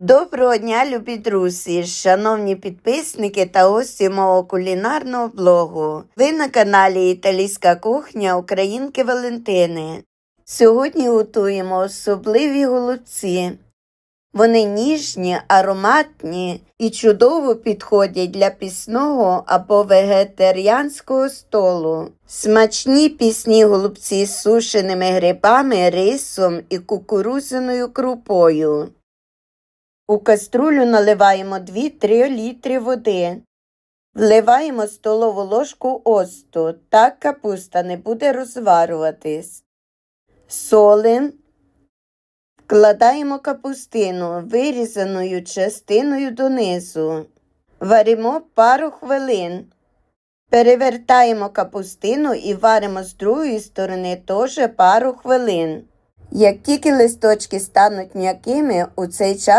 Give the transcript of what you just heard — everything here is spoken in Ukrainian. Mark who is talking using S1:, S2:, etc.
S1: Доброго дня, любі друзі, шановні підписники та гості мого кулінарного блогу. Ви на каналі Італійська кухня Українки Валентини. Сьогодні готуємо особливі голубці. Вони ніжні, ароматні і чудово підходять для пісного або вегетаріанського столу. Смачні пісні голубці з сушеними грибами, рисом і кукурузяною крупою. У каструлю наливаємо 2-3 літри води. Вливаємо столову ложку оцту, так капуста не буде розварюватись. Солим. Вкладаємо капустину вирізаною частиною донизу. Варимо пару хвилин. Перевертаємо капустину і варимо з другої сторони теж пару хвилин. Як тільки листочки стануть м'якими, у цей час